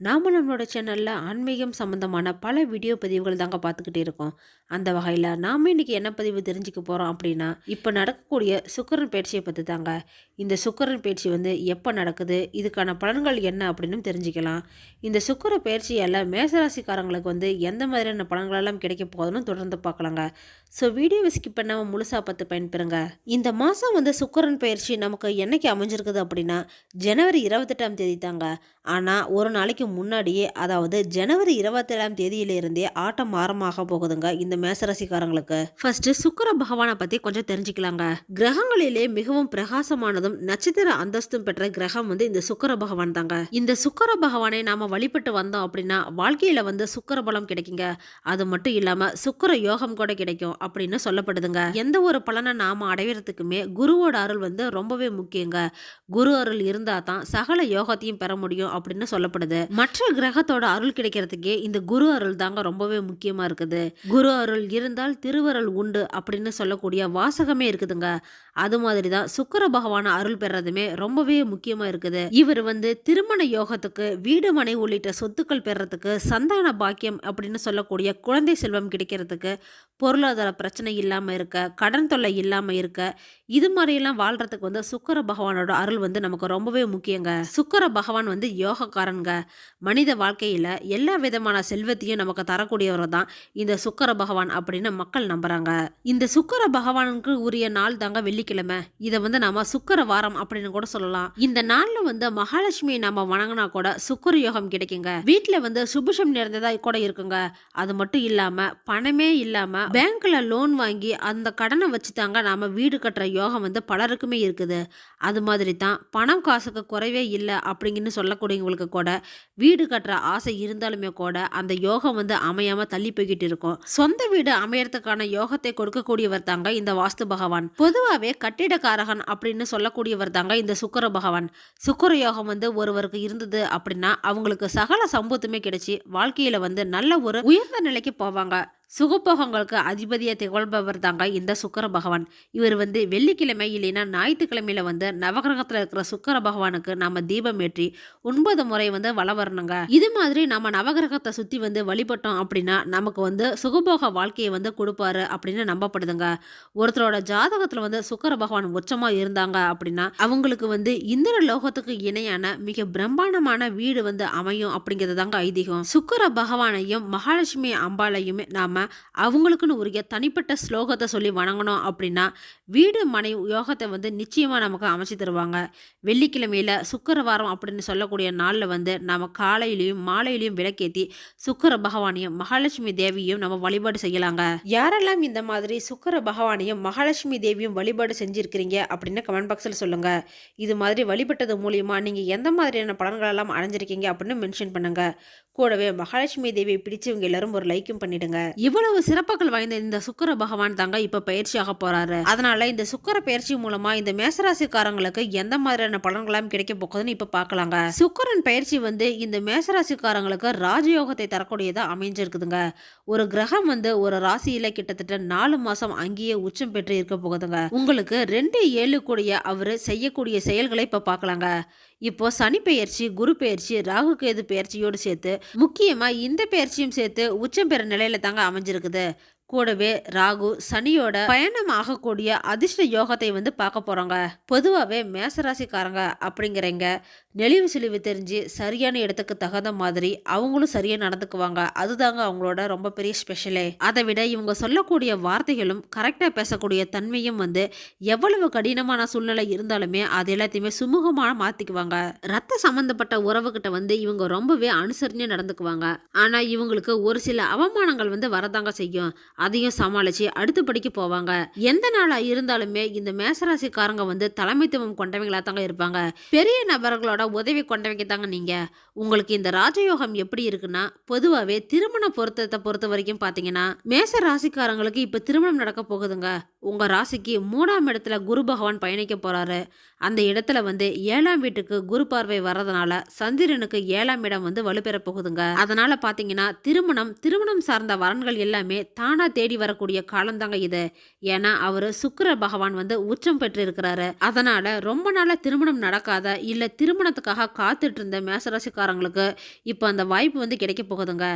நாம் நம்மளோட சேனலில் ஆன்மீகம் சம்மந்தமான பல வீடியோ பதிவுகள் தாங்க பார்த்துக்கிட்டே இருக்கோம். அந்த வகையில் நாம் இன்றைக்கி என்ன பதிவு தெரிஞ்சுக்க போகிறோம் அப்படின்னா இப்போ நடக்கக்கூடிய சுக்கரன் பயிற்சியை பற்றி தாங்க. இந்த சுக்கரன் பயிற்சி வந்து எப்போ நடக்குது இதுக்கான பலன்கள் என்ன அப்படின்னு தெரிஞ்சுக்கலாம். இந்த சுக்கர பயிற்சியால் மேசராசிக்காரங்களுக்கு வந்து எந்த மாதிரியான பலன்களெல்லாம் கிடைக்க போகுதுன்னு தொடர்ந்து பார்க்கலாங்க. ஸோ வீடியோவை ஸ்கிப் பண்ணாமல் முழுசாக பார்த்து பயன்பெறுங்க. இந்த மாதம் வந்து சுக்கரன் பயிற்சி நமக்கு என்னைக்கு அமைஞ்சிருக்குது அப்படின்னா ஜனவரி இருபத்தெட்டாம் தேதி தாங்க. ஆனால் ஒரு நாளைக்கு முன்னாடியே அதாவது ஜனவரி இருபத்தேழாம் தேதியிலிருந்தே ஆட்டம் ஆரம்பமாக போகுதுங்க இந்த மேசராசிக்காரங்களுக்கு. ஃபர்ஸ்ட் சுக்கர பகவானை பற்றி கொஞ்சம் தெரிஞ்சுக்கலாங்க. கிரகங்களிலே மிகவும் பிரகாசமானதும் நட்சத்திர அந்தஸ்தும் பெற்ற கிரகம் வந்து இந்த சுக்கர பகவான் தாங்க. இந்த சுக்கர பகவானை நாம வழிபட்டு வந்தோம் அப்படின்னா வாழ்க்கையில வந்து சுக்கர பலம் கிடைக்குங்க. அது மட்டும் இல்லாம சுக்கர யோகம் கூட கிடைக்கும் அப்படின்னு சொல்லப்படுதுங்க. எந்த ஒரு பலனை நாம அடையிறதுக்குமே குருவோட அருள் வந்து ரொம்பவே முக்கியங்க. குரு அருள் இருந்தா தான் சகல யோகத்தையும் பெற முடியும் அப்படின்னு சொல்லப்படுது. மற்ற கிரகத்தோட அருள் கிடைக்கிறதுக்கே இந்த குரு அருள் தாங்க ரொம்பவே முக்கியமாக இருக்குது. குரு அருள் இருந்தால் திருவருள் உண்டு அப்படின்னு சொல்லக்கூடிய வாசகமே இருக்குதுங்க. அது மாதிரி தான் சுக்கர பகவான அருள் பெறதுமே ரொம்பவே முக்கியமாக இருக்குது. இவர் வந்து திருமண யோகத்துக்கு வீடு மனை உள்ளிட்ட சொத்துக்கள் பெறத்துக்கு சந்தான பாக்கியம் அப்படின்னு சொல்லக்கூடிய குழந்தை செல்வம் கிடைக்கிறதுக்கு பொருளாதார பிரச்சனை இல்லாமல் இருக்க கடன் தொல்லை இல்லாமல் இருக்க இது மாதிரியெல்லாம் வாழ்கிறதுக்கு வந்து சுக்கர பகவானோட அருள் வந்து நமக்கு ரொம்பவே முக்கியங்க. சுக்கர பகவான் வந்து யோகக்காரன்க மனித வாழ்க்கையில் எல்லா விதமான செல்வத்தையும் நமக்கு தரக்கூடியவர் தான் இந்த சுக்கர பகவான் அப்படின்னு மக்கள் நம்புகிறாங்க இந்த சுக்கர பகவானுக்கு உரிய நாள் தாங்க வெள்ளிக்கிழமை. இதை வந்து நாம சுக்கர வாரம் அப்படின்னு கூட சொல்லலாம். இந்த நாள்ல வந்து மகாலட்சுமியை நாம வணங்கினா கூட சுக்கர யோகம் கிடைக்குங்க. வீட்டுல வந்து சுபிஷம் நிறைந்ததா கூட இருக்குங்க. அது மட்டும் இல்லாம பணமே இல்லாம பேங்க்ல லோன் வாங்கி அந்த கடனை வச்சு தாங்க நாம வீடு கட்டுற யோகம் வந்து பலருக்குமே இருக்குது. அது மாதிரி தான் பணம் காசுக்கு குறைவே இல்லை அப்படிங்கன்னு சொல்லக்கூடியவங்களுக்கு கூட வீடு கட்டுற ஆசை இருந்தாலுமே கூட அந்த யோகம் வந்து அமையாம தள்ளி போய்கிட்டு இருக்கும். சொந்த வீடு அமையறதுக்கான யோகத்தை கொடுக்கக்கூடியவர் தாங்க இந்த வாஸ்து பகவான். பொதுவாகவே கட்டிடக்காரகன் அப்படின்னு சொல்லக்கூடியவர் தாங்க இந்த சுக்கர பகவான். சுக்கர யோகம் வந்து ஒருவருக்கு இருந்தது அப்படின்னா அவங்களுக்கு சகல சம்பத்துமே கிடைச்சி வாழ்க்கையில வந்து நல்ல ஒரு உயர்ந்த நிலைக்கு போவாங்க. சுகபோகங்களுக்கு அதிபதியை திகழ்பவர் தாங்க இந்த சுக்கர பகவான். இவர் வந்து வெள்ளிக்கிழமை இல்லைன்னா ஞாயிற்றுக்கிழமையில வந்து நவகிரகத்தில் இருக்கிற சுக்கர பகவானுக்கு நாம தீபம் ஏற்றி ஒன்பது முறை வந்து வள வரணுங்க. இது மாதிரி நம்ம நவகிரகத்தை சுத்தி வந்து வழிபட்டோம் அப்படின்னா நமக்கு வந்து சுகபோக வாழ்க்கையை வந்து கொடுப்பாரு அப்படின்னு நம்பப்படுதுங்க. ஒருத்தரோட ஜாதகத்துல வந்து சுக்கர பகவான் உச்சமா இருந்தாங்க அப்படின்னா அவங்களுக்கு வந்து இந்திர லோகத்துக்கு இணையான மிக பிரம்மாண்டமான வீடு வந்து அமையும் அப்படிங்கிறது தாங்க ஐதீகம். சுக்கர பகவானையும் மகாலட்சுமி அம்பாளையுமே நாம அவங்களுக்குன்னு உரிய தனிப்பட்ட ஸ்லோகத்தை சொல்லி வணங்கணும் அப்படின்னா வீடு மனை யோகத்தை வந்து நிச்சயமாக நமக்கு அமைச்சு தருவாங்க. வெள்ளிக்கிழமையில சுக்கரவாரம் அப்படின்னு சொல்லக்கூடிய நாளில் வந்து நம்ம காலையிலையும் மாலையிலையும் விளக்கேற்றி சுக்கர பகவானையும் மகாலட்சுமி தேவியும் நம்ம வழிபாடு செய்யலாங்க. யாரெல்லாம் இந்த மாதிரி சுக்கர பகவானையும் மகாலட்சுமி தேவியும் வழிபாடு செஞ்சிருக்கிறீங்க அப்படின்னு கமெண்ட் பாக்ஸில் சொல்லுங்கள் இது மாதிரி வழிபட்டது மூலியமாக நீங்கள் எந்த மாதிரியான பலன்களெல்லாம் அடைஞ்சிருக்கீங்க அப்படின்னு மென்ஷன் பண்ணுங்க. கூடவே மகாலட்சுமி தேவியை பிடிச்சவங்க எல்லாரும் ஒரு லைக்கும் பண்ணிடுங்க. இவ்வளவு சிறப்புகள் வாய்ந்த இந்த சுக்கர பகவான் தாங்க இப்ப பயிற்சியாக போறாரு. அதனால இந்த சுக்கர பயிற்சி மூலமா இந்த மேசராசிக்காரங்களுக்கு எந்த மாதிரியான பலன்களாம் கிடைக்க போகுதுன்னு இப்ப பாக்கலாங்க. சுக்கரன் பயிற்சி வந்து இந்த மேசராசிக்காரங்களுக்கு ராஜயோகத்தை தரக்கூடியதா அமைஞ்சிருக்குதுங்க. ஒரு கிரகம் வந்து ஒரு ராசியில கிட்டத்தட்ட நாலு மாசம் அங்கேயே உச்சம் பெற்று இருக்க போகுதுங்க. உங்களுக்கு ரெண்டு ஏழு கூடிய அவரு செய்யக்கூடிய செயல்களை இப்ப பாக்கலாங்க. இப்போ சனி பெயர்ச்சி குரு பெயர்ச்சி ராகு கேது பெயர்ச்சியோடு சேர்த்து முக்கியமா இந்த பெயர்ச்சியும் சேர்த்து உச்சம் பெற நிலையில தாங்க அமைஞ்சிருக்குது கூடவே ராகு சனியோட பயணம் ஆகக்கூடிய அதிர்ஷ்ட யோகத்தை வந்து பார்க்க போகிறாங்க பொதுவாகவே மேசராசிக்காரங்க அப்படிங்கிறவங்க நெளிவு சுழிவு தெரிஞ்சு சரியான இடத்துக்கு தகுந்த மாதிரி அவங்களும் சரியாக நடந்துக்குவாங்க. அதுதாங்க அவங்களோட ரொம்ப பெரிய ஸ்பெஷலே. அதை விட இவங்க சொல்லக்கூடிய வார்த்தைகளும் கரெக்டாக பேசக்கூடிய தன்மையும் வந்து எவ்வளவு கடினமான சூழ்நிலை இருந்தாலுமே அது எல்லாத்தையுமே சுமூகமாக மாற்றிக்குவாங்க ரத்த சம்மந்தப்பட்ட உறவுகிட்ட வந்து இவங்க ரொம்பவே அனுசரணையாக நடந்துக்குவாங்க. ஆனால் இவங்களுக்கு ஒரு சில அவமானங்கள் வந்து வரதாங்க செய்யும். அதையும் சமாளித்து அடுத்த படிக்கு போவாங்க. எந்த நாளாக இருந்தாலுமே இந்த மேசராசிக்காரங்க வந்து தலைமைத்துவம் கொண்டவங்களாக தாங்க இருப்பாங்க. பெரிய நபர்களோட உதவி கொண்டவங்க தாங்க நீங்கள் உங்களுக்கு இந்த ராஜயோகம் எப்படி இருக்குன்னா பொதுவாகவே திருமண பொருத்தத்தை பொறுத்த வரைக்கும் பார்த்தீங்கன்னா மேச ராசிக்காரங்களுக்கு இப்போ திருமணம் நடக்க போகுதுங்க. உங்கள் ராசிக்கு மூணாம் இடத்துல குரு பகவான் பயணிக்க போகிறாரு அந்த இடத்துல வந்து ஏழாம் வீட்டுக்கு குரு பார்வை வர்றதுனால சந்திரனுக்கு ஏழாம் இடம் வந்து வலுப்பெற போகுதுங்க. அதனால் பார்த்தீங்கன்னா திருமணம் திருமணம் சார்ந்த வரன்கள் எல்லாமே தானா தேடி வரக்கூடிய காலம்தாங்க இது. ஏன்னா அவர் சுக்கிர பகவான் வந்து உச்சம் பெற்று இருக்கிறாரு அதனால ரொம்ப நாளாக திருமணம் நடக்காத இல்லை திருமணத்துக்காக காத்துட்டு இருந்த மேசராசிக்காரங்களுக்கு இப்போ அந்த வாய்ப்பு வந்து கிடைக்க போகுதுங்க.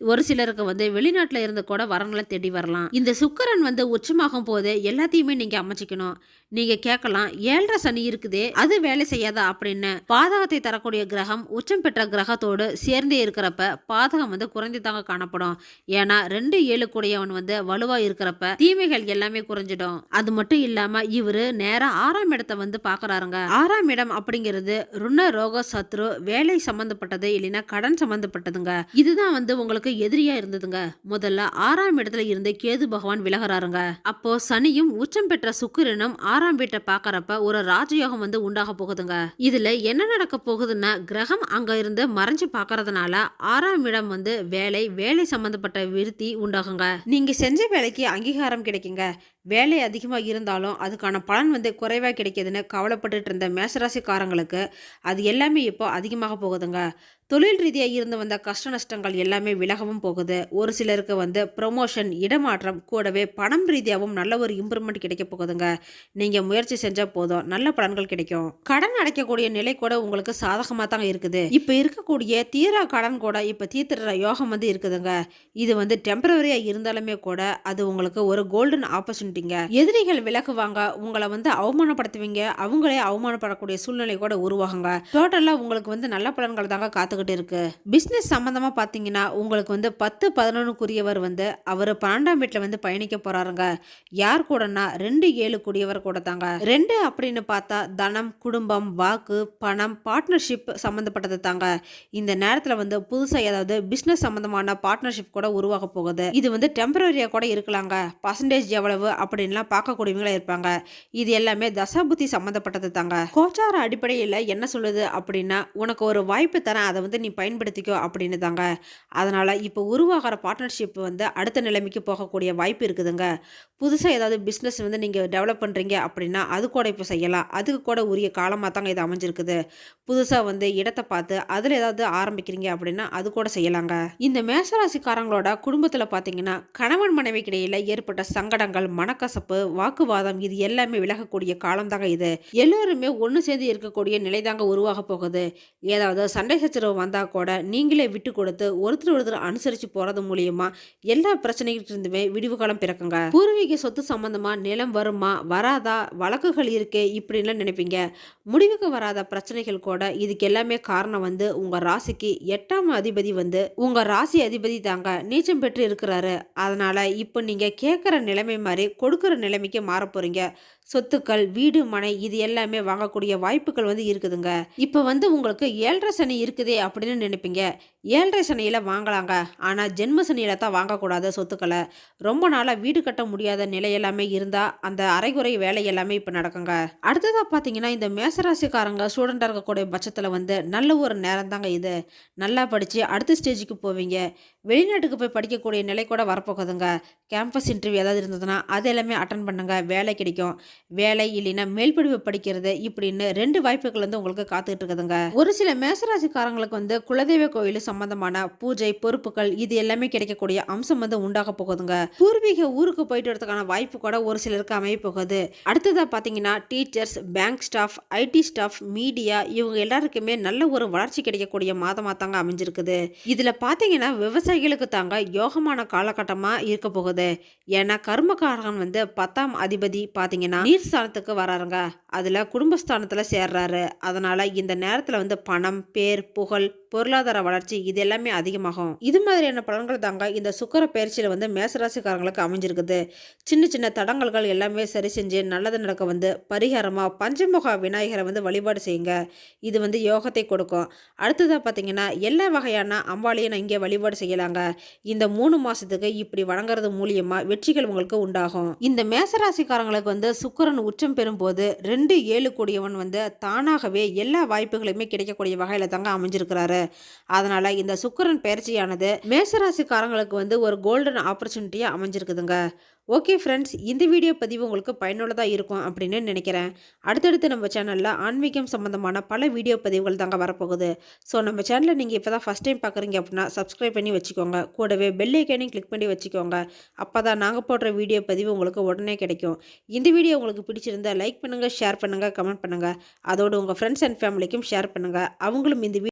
ஒரு சிலருக்கு வந்து வெளிநாட்டில் இருந்து கூட வரங்களை தேடி வரலாம். இந்த சுக்கிரன் வந்து உச்சமாகும் போது எல்லாத்தையுமே நீங்கள் அமைச்சிக்கணும். நீங்க கேட்கலாம் ஏழரை சனி இருக்குதே அது வேலை செய்யாதா அப்படின்னு. பாதகத்தை தரக்கூடிய கிரகம் உச்சம் பெற்ற கிரகத்தோடு சேர்ந்தே இருக்கிறப்ப பாதகம் வந்து குறைந்து தாங்க காணப்படும். ஏன்னா ரெண்டு ஏழு கூடியவன் வந்து வலுவா இருக்கிறப்ப தீமைகள் எல்லாமே குறைஞ்சிடும். அது மட்டும் இல்லாம இவரு நேரா ஆறாம் இடத்தை வந்து பாக்குறாருங்க ஆறாம் இடம் அப்படிங்கிறது ருண ரோக சத்ரு வேலை சம்பந்தப்பட்டது இல்லைன்னா கடன் சம்பந்தப்பட்டதுங்க. இதுதான் வந்து உங்களுக்கு எதிரியா இருந்ததுங்க. முதல்ல ஆறாம் இடத்துல இருந்து கேது பகவான் விலகிறாருங்க. அப்போ சனியும் உச்சம் பெற்ற சுக்கிரனும் ஆறாம் வீட்டை பாக்குறப்ப ஒரு ராஜயோகம் வந்து உண்டாக போகுதுங்க. இதுல என்ன நடக்க போகுதுன்னா கிரகம் அங்க இருந்து மறைஞ்சு பார்க்கறதுனால ஆறாம் இடம் வந்து வேலை வேலை சம்பந்தப்பட்ட விருத்தி உண்டாகுங்க. நீங்க செஞ்ச வேலைக்கு அங்கீகாரம் கிடைக்குங்க. வேலை அதிகமாக இருந்தாலும் அதுக்கான பலன் வந்து குறைவாக கிடைக்கிதுன்னு கவலைப்பட்டுட்டு இருந்த மேசராசிக்காரங்களுக்கு அது எல்லாமே இப்போ அதிகமாக போகுதுங்க. தொழில் ரீதியாக இருந்து வந்த கஷ்ட நஷ்டங்கள் எல்லாமே விலகவும் போகுது. ஒரு சிலருக்கு வந்து ப்ரொமோஷன் இடமாற்றம் கூடவே பணம் ரீதியாகவும் நல்ல ஒரு இம்ப்ரூவ்மெண்ட் கிடைக்க போகுதுங்க. நீங்கள் முயற்சி செஞ்சால் போதும். நல்ல பலன்கள் கிடைக்கும். கடன் அடைக்கக்கூடிய நிலை கூட உங்களுக்கு சாதகமாக தாங்க இருக்குது. இப்போ இருக்கக்கூடிய தீரா கடன் கூட இப்போ தீர்த்துற யோகம் வந்து இருக்குதுங்க. இது வந்து டெம்பரவரியாக இருந்தாலுமே கூட அது உங்களுக்கு ஒரு கோல்டன் ஆப்பர்ச்சுனிட்டிங்க எதிரிகள் விலகுவாங்க உங்களை வந்து அவமானப்படுத்துவீங்க அவங்களே அவமானப்படக்கூடிய சூழ்நிலை கூட உருவாகுங்க. டோட்டலாக உங்களுக்கு வந்து நல்ல பலன்கள் தாங்க காத்துக்கிட்டு இருக்கு. பிஸ்னஸ் சம்மந்தமாக பார்த்தீங்கன்னா உங்களுக்கு வந்து பத்து பதினொன்றுக்குரியவர் வந்து அவர் பன்னெண்டாம் வீட்டில் வந்து பயணிக்க போறாருங்க. யார் கூடனா ரெண்டு ஏழு கூடியவர் கூட தாங்க. ரெண்டு அப்படின்னு பார்த்தா தனம் குடும்பம் வாக்கு பணம் பார்ட்னர்ஷிப் சம்மந்தப்பட்டது தாங்க. இந்த நேரத்தில் வந்து புதுசாக ஏதாவது பிஸ்னஸ் சம்மந்தமான பார்ட்னர்ஷிப் கூட உருவாக போகுது. இது வந்து டெம்பரரியாக கூட இருக்கலாங்க. பர்சன்டேஜ் எவ்வளவு அப்படின்லாம் பார்க்கக்கூடியவங்களா இருப்பாங்க. இது எல்லாமே தசாபுத்தி சம்மந்தப்பட்டது தாங்க. கோச்சார அடிப்படையில் என்ன சொல்லுது அப்படின்னா உனக்கு ஒரு வாய்ப்பு தரேன் அதை வந்து நீ பயன்படுத்திக்கோ அப்படின்னு தாங்க. அதனால் இப்போ உருவாகிற பார்ட்னர்ஷிப் வந்து அடுத்த நிலைமைக்கு போகக்கூடிய வாய்ப்பு இருக்குதுங்க. புதுசாக ஏதாவது பிஸ்னஸ் வந்து நீங்கள் டெவலப் பண்ணுறீங்க அப்படின்னா அது கூட இப்போ செய்யலாம். அதுக்கு கூட உரிய காலமாக தாங்க இது அமைஞ்சிருக்குது. புதுசாக வந்து இடத்தை பார்த்து அதில் ஏதாவது ஆரம்பிக்கிறீங்க அப்படின்னா அது கூட செய்யலாங்க. இந்த மேசராசிக்காரங்களோட குடும்பத்தில் பார்த்தீங்கன்னா கணவன் மனைவிக்கிடையில் ஏற்பட்ட சங்கடங்கள் மனக்கசப்பு வாக்குவாதம் இது எல்லாமே விலகக்கூடிய காலம்தாங்க இது. எல்லோருமே ஒன்று சேர்ந்து இருக்கக்கூடிய நிலை தாங்க உருவாக போகுது. ஏதாவது சண்டை சச்சரவு வந்தால் கூட நீங்களே விட்டு கொடுத்து ஒருத்தர் ஒருத்தர் அனுசரித்து போகிறது மூலியமா எல்லா பிரச்சனைகிட்டிருந்துமே விடிவு காலம் பிறக்குங்க. பூர்வீக சொத்து சம்பந்தமா நிலம் வருமா வராதா வழக்குகள் இருக்கே இப்படின்லாம் நினைப்பீங்க. முடிவுக்கு வராத பிரச்சனைகள் கூட இதுக்கு எல்லாமே காரணம் வந்து உங்க ராசிக்கு எட்டாம் அதிபதி வந்து உங்க ராசி அதிபதி தாங்க. நீச்சம் பெற்று இருக்கிறாரு. அதனால இப்போ நீங்க கேட்குற நிலைமை மாதிரி கொடுக்குற நிலைமைக்கு மாற போகிறீங்க சொத்துக்கள் வீடு மனை இது எல்லாமே வாங்கக்கூடிய வாய்ப்புகள் வந்து இருக்குதுங்க. இப்போ வந்து உங்களுக்கு ஏழரை சனி இருக்குதே அப்படின்னு நினைப்பீங்க. ஏழரை சனியில் வாங்கலாங்க. ஆனால் ஜென்ம சனியில் தான் வாங்கக்கூடாது சொத்துக்களை. ரொம்ப நாளாக வீடு கட்ட முடியாத நிலை எல்லாமே இருந்தால் அந்த அரைகுறை வேலை எல்லாமே இப்போ நடக்குங்க. அடுத்ததாக பார்த்தீங்கன்னா இந்த மேசராசிக்காரங்க ஸ்டூடெண்டாக இருக்கக்கூடிய பட்சத்தில் வந்து நல்ல ஒரு நேரம் தாங்க இது. நல்லா படித்து அடுத்த ஸ்டேஜுக்கு போவீங்க. வெளிநாட்டுக்கு போய் படிக்கக்கூடிய நிலை கூட வரப்போகுதுங்க. கேம்பஸ் இன்டர்வியூ ஏதாவது இருந்ததுன்னா அது எல்லாமே அட்டன் பண்ணுங்க. வேலை கிடைக்கும். வேலை இல்லைன்னா மேல்படிவு படிக்கிறது இப்படின்னு ரெண்டு வாய்ப்புகள் வந்து உங்களுக்கு காத்துக்கிட்டு இருக்குதுங்க. ஒரு சில மேசராசிக்காரங்களுக்கு வந்து குலதெய்வ கோயில் சம்பந்தமான பூஜை பொறுப்புகள் இது எல்லாமே கிடைக்கக்கூடிய அம்சம் வந்து உண்டாக போகுதுங்க. பூர்வீக ஊருக்கு போயிட்டு வரதுக்கான வாய்ப்பு கூட ஒரு சிலருக்கு அமைய போகுது. அடுத்ததா பார்த்தீங்கன்னா teachers bank staff IT staff media இவங்க எல்லாருக்குமே நல்ல ஒரு வளர்ச்சி கிடைக்கக்கூடிய மாதமாக தாங்க அமைஞ்சிருக்குது. இதில் பார்த்தீங்கன்னா விவசாயிகளுக்கு தாங்க யோகமான காலகட்டமாக இருக்க போகுது. ஏன்னா கர்மகாரகன் வந்து பத்தாம் அதிபதி பார்த்தீங்கன்னா நீர் ஸ்தானத்துக்கு வராருங்க. அதில் குடும்பஸ்தானத்தில் சேர்றாரு. அதனால் இந்த நேரத்தில் வந்து பணம் பேர் புகழ் பொருளாதார வளர்ச்சி இது எல்லாமே அதிகமாகும். இது மாதிரியான பலன்கள் தாங்க இந்த சுக்கர பயிற்சியில் வந்து மேசராசிக்காரங்களுக்கு அமைஞ்சிருக்குது. சின்ன சின்ன தடங்கல்கள் எல்லாமே சரி செஞ்சு நல்லது நடக்க வந்து பரிகாரமாக பஞ்சமுக விநாயகரை வந்து வழிபாடு செய்யுங்க. இது வந்து யோகத்தை கொடுக்கும். அடுத்ததாக பார்த்தீங்கன்னா எல்லா வகையான அம்பாலையும் நான் இங்கே வழிபாடு செய்யலாங்க. இந்த மூணு மாதத்துக்கு இப்படி வழங்குறது மூலியமாக வெற்றிகள் உங்களுக்கு உண்டாகும். இந்த மேசராசிக்காரங்களுக்கு வந்து சுக்கரன் உச்சம் பெறும்போது ரெண்டு ஏழு கூடியவன் வந்து தானாகவே எல்லா வாய்ப்புகளுமே கிடைக்கக்கூடிய வகையில் தாங்க அமைஞ்சிருக்கிறாரு. அதனால இந்த சுக்கரன் பயிற்சியானது மேசராசிக்காரங்களுக்கு வந்து ஒரு கோல்டன் ஆப்பர்ச்சுனிட்டியாக அமைஞ்சிருக்குதுங்க. ஓகே ஃப்ரெண்ட்ஸ் இந்த வீடியோ பதிவு உங்களுக்கு பயனுள்ளதாக இருக்கும் அப்படின்னு நினைக்கிறேன். அடுத்தடுத்து நம்ம சேனலில் ஆன்மீகம் சம்மந்தமான பல வீடியோ பதிவுகள் தாங்க வரப்போகுது. ஸோ நம்ம சேனலை நீங்கள் இப்போ தான் ஃபஸ்ட் டைம் பார்க்குறீங்க அப்படின்னா சப்ஸ்கிரைப் பண்ணி வச்சுக்கோங்க. கூடவே பெல்லைக்கானையும் கிளிக் பண்ணி வச்சுக்கோங்க. அப்போ தான் நாங்கள் போடுற வீடியோ பதிவு உங்களுக்கு உடனே கிடைக்கும். இந்த வீடியோ உங்களுக்கு பிடிச்சிருந்தா லைக் பண்ணுங்கள் ஷேர் பண்ணுங்கள் கமெண்ட் பண்ணுங்கள் அதோடு உங்கள் ஃப்ரெண்ட்ஸ் அண்ட் ஃபேமிலிக்கும் ஷேர் பண்ணுங்கள் அவங்களும் இந்த